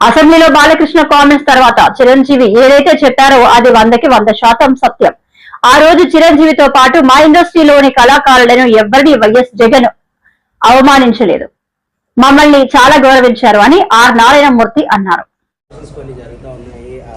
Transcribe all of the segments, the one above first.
అసెంబ్లీలో బాలకృష్ణ కామెంట్స్ తర్వాత చిరంజీవి ఏదైతే చెప్పారో అది వందకి వంద శాతం సత్యం. ఆ రోజు చిరంజీవితో పాటు మా ఇండస్ట్రీలోని కళాకారులను ఎవరిని వైఎస్ జగన్ అవమానించలేదు. మమ్మల్ని చాలా గౌరవించారు అని ఆర్ నారాయణమూర్తి అన్నారు ఎలక్షన్స్ కొన్ని జరుగుతూ ఉన్నాయి ఆ,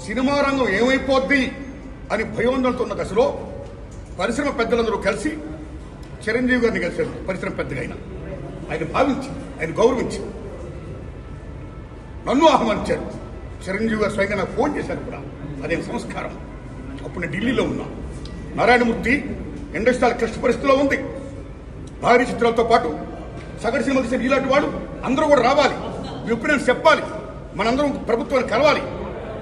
సినిమా రంగం ఏమైపోద్ది అని భయోందలతో ఉన్న దశలో పరిశ్రమ పెద్దలందరూ కలిసి చిరంజీవి గారిని కలిశారు. పరిశ్రమ పెద్దగా ఆయన ఆయన భావించి ఆయన గౌరవించి నన్ను ఆహ్వానించారు. చిరంజీవి గారు స్వయంగా నాకు ఫోన్ చేశారు కూడా. అదే సంస్కారం. అప్పుడు నేను ఢిల్లీలో ఉన్నా. నారాయణమూర్తి ఇండస్ట్రియల్ క్లిష్ట పరిస్థితిలో ఉంది. భారీ చిత్రాలతో పాటు సగటు సినిమా తీసిన ఇలాంటి వాళ్ళు అందరూ కూడా రావాలి. మీ చెప్పాలి. మనందరం ప్రభుత్వాన్ని కలవాలి.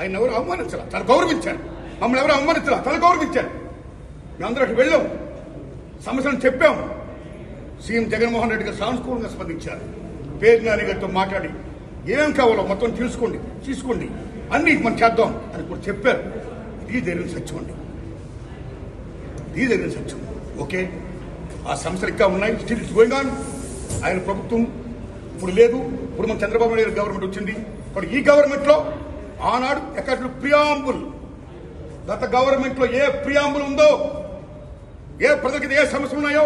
ఆయన ఎవరు అవమానించాల? తను గౌరవించారు మమ్మల్ని ఎవరు అవమానించాల? తను గౌరవించారు మేమందరూ అటు వెళ్ళాం. సమస్యను చెప్పాం. సీఎం జగన్మోహన్ రెడ్డి గారు సానుకూలంగా స్పందించారు. పేరు నాని గారితో మాట్లాడి ఏం కావాలో మొత్తం తెలుసుకోండి తీసుకోండి. అన్ని మనం చేద్దాం అని కూడా చెప్పారు. ఇది జరిగిన సత్యం అండి ఇది జరిగిన సత్యం ఓకే? ఆ సమస్యలు ఇంకా ఉన్నాయి. Still it's going on. ఆయన ప్రభుత్వం ఇప్పుడు లేదు. ఇప్పుడు మన చంద్రబాబు నాయుడు గవర్నమెంట్ వచ్చింది. ఇప్పుడు ఈ గవర్నమెంట్లో ఆనాడు ఎక్కడ ప్రియాంబుల్? గత గవర్నమెంట్లో ఏ ప్రియాంబుల్ ఉందో ఏ ప్రజలకి ఏ సమస్యలు ఉన్నాయో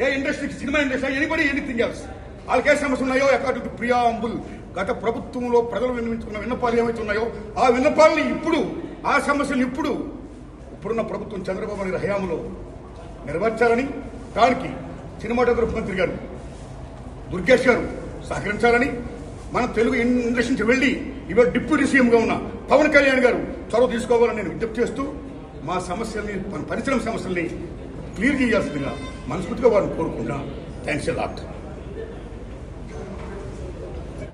ఏ ఇండస్ట్రీకి cinema industry anybody anything else వాళ్ళకి ఏ సమస్యలు ఉన్నాయో అకార్డింగ్ టు ప్రియాంబుల్. గత ప్రభుత్వంలో ప్రజలు విన్నవించుకున్న విన్నపాలు ఏమైతే ఉన్నాయో ఆ విన్నపాలని ఇప్పుడు ఆ సమస్యలు ఇప్పుడు ఇప్పుడున్న ప్రభుత్వం చంద్రబాబు నాయుడు హయాంలో నెరవేర్చాలని దానికి సినిమాటోగ్రఫీ మంత్రి గారు దుర్గేష్ గారు సహకరించాలని మన తెలుగు ఇండస్ట్రీ నుంచి వెళ్ళి ఇవాళ డిప్యూటీ సీఎంగా ఉన్న పవన్ కళ్యాణ్ గారు చొరవ తీసుకోవాలని నేను విజ్ఞప్తి చేస్తూ మా సమస్యల్ని మన పరిశ్రమ సమస్యల్ని క్లియర్ చేయాల్సిందిగా మనస్ఫూర్తిగా వారిని కోరుకుంటున్నా. Thanks lot